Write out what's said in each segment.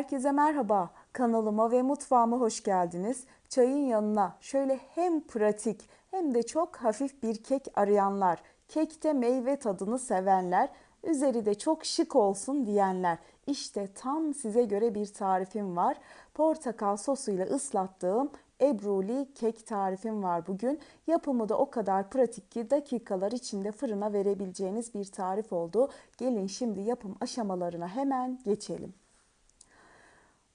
Herkese merhaba. Kanalıma ve mutfağıma hoş geldiniz. Çayın yanına şöyle hem pratik hem de çok hafif bir kek arayanlar, kekte meyve tadını sevenler, üzeri de çok şık olsun diyenler. İşte tam size göre bir tarifim var. Portakal sosuyla ıslattığım Ebruli kek tarifim var bugün. Yapımı da o kadar pratik ki dakikalar içinde fırına verebileceğiniz bir tarif oldu. Gelin şimdi yapım aşamalarına hemen geçelim.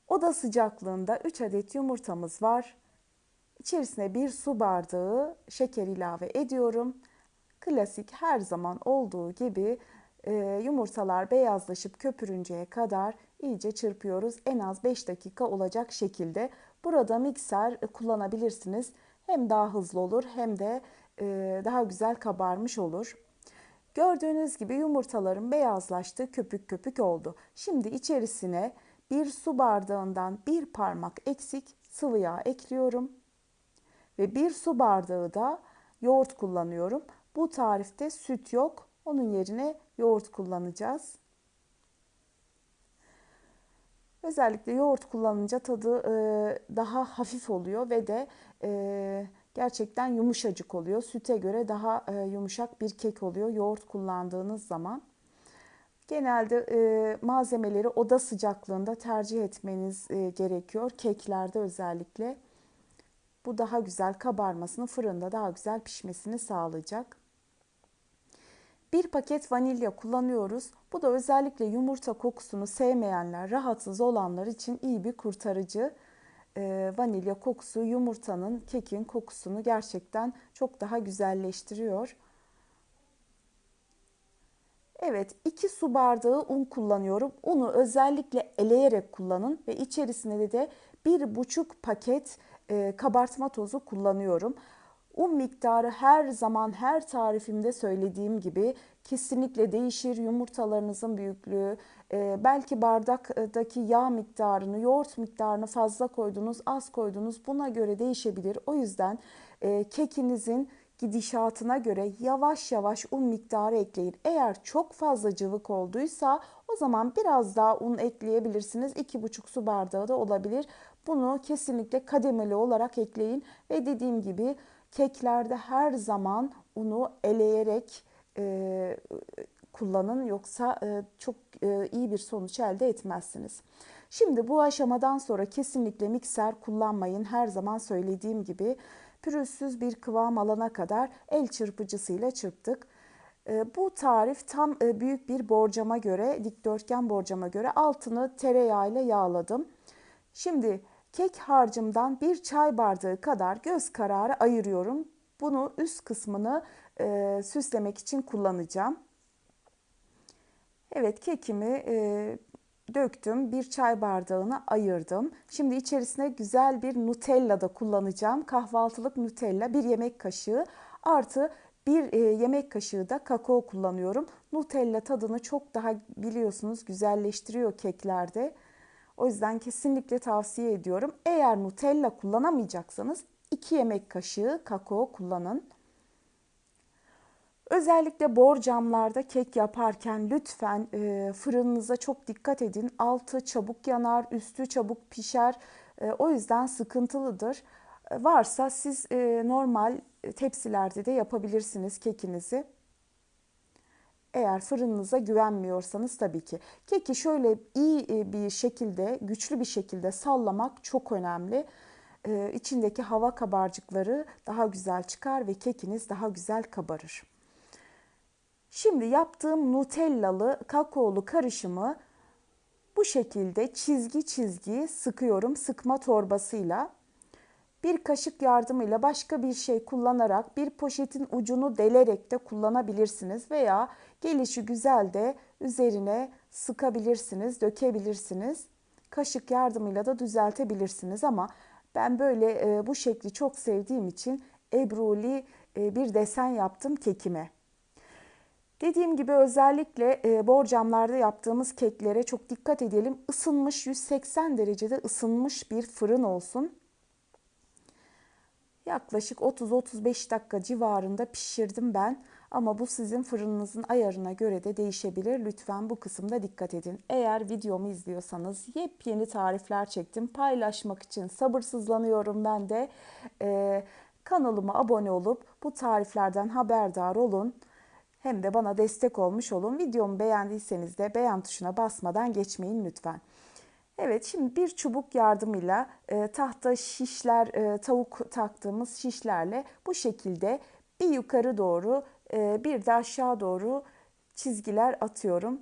Oda sıcaklığında 3 adet yumurtamız var. İçerisine bir su bardağı şeker ilave ediyorum. Klasik her zaman olduğu gibi e, yumurtalar beyazlaşıp köpürünceye kadar iyice çırpıyoruz. En az 5 dakika olacak şekilde. Burada mikser kullanabilirsiniz. Hem daha hızlı olur hem de e, daha güzel kabarmış olur. Gördüğünüz gibi yumurtalarım beyazlaştı, köpük köpük oldu. Şimdi içerisine bir su bardağından bir parmak eksik sıvı yağ ekliyorum. Ve bir su bardağı da yoğurt kullanıyorum. Bu tarifte süt yok. Onun yerine yoğurt kullanacağız. Özellikle yoğurt kullanınca tadı e, daha hafif oluyor ve de e, gerçekten yumuşacık oluyor. Süte göre daha e, yumuşak bir kek oluyor yoğurt kullandığınız zaman. Genelde e, malzemeleri oda sıcaklığında tercih etmeniz e, gerekiyor. Keklerde özellikle. Bu daha güzel kabarmasını, fırında daha güzel pişmesini sağlayacak. Bir paket vanilya kullanıyoruz. Bu da özellikle yumurta kokusunu sevmeyenler, rahatsız olanlar için iyi bir kurtarıcı. E, vanilya kokusu yumurtanın, kekin kokusunu gerçekten çok daha güzelleştiriyor. Evet 2 su bardağı un kullanıyorum. Unu özellikle eleyerek kullanın ve içerisine de 1,5 paket e, kabartma tozu kullanıyorum. Un miktarı her zaman her tarifimde söylediğim gibi kesinlikle değişir. Yumurtalarınızın büyüklüğü, e, belki bardaktaki yağ miktarını, yoğurt miktarını fazla koydunuz, az koydunuz buna göre değişebilir. O yüzden e, kekinizin gidişatına göre yavaş yavaş un miktarı ekleyin. Eğer çok fazla cıvık olduysa o zaman biraz daha un ekleyebilirsiniz. 2,5 su bardağı da olabilir. Bunu kesinlikle kademeli olarak ekleyin ve dediğim gibi keklerde her zaman unu eleyerek e, kullanın yoksa e, çok e, iyi bir sonuç elde etmezsiniz. Şimdi bu aşamadan sonra kesinlikle mikser kullanmayın. Her zaman söylediğim gibi pürüzsüz bir kıvam alana kadar el çırpıcısıyla çırptık. Ee, bu tarif tam e, büyük bir borcama göre, dikdörtgen borcama göre altını tereyağıyla yağladım. Şimdi kek harcımdan bir çay bardağı kadar göz kararı ayırıyorum. Bunu üst kısmını e, süslemek için kullanacağım. Evet kekimi e, döktüm. Bir çay bardağına ayırdım. Şimdi içerisine güzel bir Nutella da kullanacağım. Kahvaltılık Nutella bir yemek kaşığı artı bir e, yemek kaşığı da kakao kullanıyorum. Nutella tadını çok daha biliyorsunuz güzelleştiriyor keklerde. O yüzden kesinlikle tavsiye ediyorum. Eğer Nutella kullanamayacaksanız 2 yemek kaşığı kakao kullanın. Özellikle borcamlarda kek yaparken lütfen e, fırınınıza çok dikkat edin. Altı çabuk yanar, üstü çabuk pişer. E, o yüzden sıkıntılıdır. E, varsa siz e, normal tepsilerde de yapabilirsiniz kekinizi. Eğer fırınınıza güvenmiyorsanız tabii ki. Keki şöyle iyi e, bir şekilde, güçlü bir şekilde sallamak çok önemli. Ee, içindeki hava kabarcıkları daha güzel çıkar ve kekiniz daha güzel kabarır. Şimdi yaptığım nutellalı kakaolu karışımı bu şekilde çizgi çizgi sıkıyorum sıkma torbasıyla. Bir kaşık yardımıyla başka bir şey kullanarak bir poşetin ucunu delerek de kullanabilirsiniz veya gelişi güzel de üzerine sıkabilirsiniz, dökebilirsiniz. Kaşık yardımıyla da düzeltebilirsiniz ama ben böyle e, bu şekli çok sevdiğim için ebruli e, bir desen yaptım kekime. Dediğim gibi özellikle e, borcamlarda yaptığımız keklere çok dikkat edelim. Isınmış 180 derecede ısınmış bir fırın olsun. Yaklaşık 30-35 dakika civarında pişirdim ben. Ama bu sizin fırınınızın ayarına göre de değişebilir. Lütfen bu kısımda dikkat edin. Eğer videomu izliyorsanız yepyeni tarifler çektim. Paylaşmak için sabırsızlanıyorum ben de. Ee, kanalıma abone olup bu tariflerden haberdar olun. Hem de bana destek olmuş olun. Videomu beğendiyseniz de beğen tuşuna basmadan geçmeyin lütfen. Evet şimdi bir çubuk yardımıyla e, tahta şişler, e, tavuk taktığımız şişlerle bu şekilde bir yukarı doğru e, bir de aşağı doğru çizgiler atıyorum.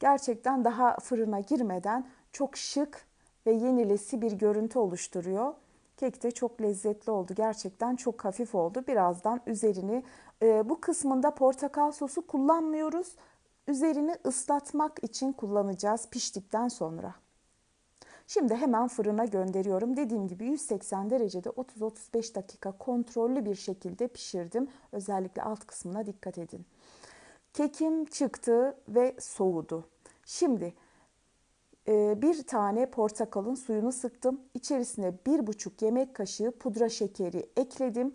Gerçekten daha fırına girmeden çok şık ve yenilesi bir görüntü oluşturuyor. Kek de çok lezzetli oldu. Gerçekten çok hafif oldu. Birazdan üzerini e, bu kısmında portakal sosu kullanmıyoruz. Üzerini ıslatmak için kullanacağız piştikten sonra. Şimdi hemen fırına gönderiyorum. Dediğim gibi 180 derecede 30-35 dakika kontrollü bir şekilde pişirdim. Özellikle alt kısmına dikkat edin. Kekim çıktı ve soğudu. Şimdi bir tane portakalın suyunu sıktım. İçerisine bir buçuk yemek kaşığı pudra şekeri ekledim.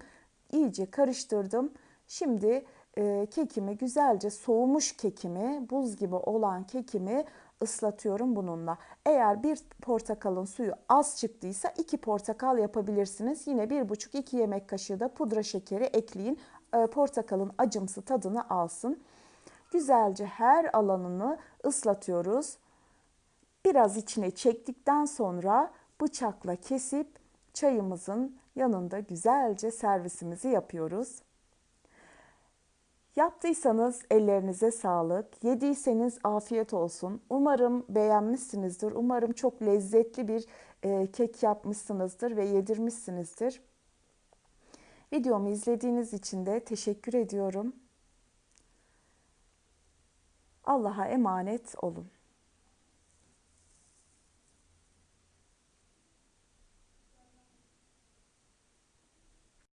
İyice karıştırdım. Şimdi e, kekimi güzelce soğumuş kekimi, buz gibi olan kekimi ıslatıyorum bununla. Eğer bir portakalın suyu az çıktıysa iki portakal yapabilirsiniz. Yine bir buçuk iki yemek kaşığı da pudra şekeri ekleyin. E, portakalın acımsı tadını alsın. Güzelce her alanını ıslatıyoruz. Biraz içine çektikten sonra bıçakla kesip çayımızın yanında güzelce servisimizi yapıyoruz. Yaptıysanız ellerinize sağlık, yediyseniz afiyet olsun. Umarım beğenmişsinizdir. Umarım çok lezzetli bir e, kek yapmışsınızdır ve yedirmişsinizdir. Videomu izlediğiniz için de teşekkür ediyorum. Allah'a emanet olun.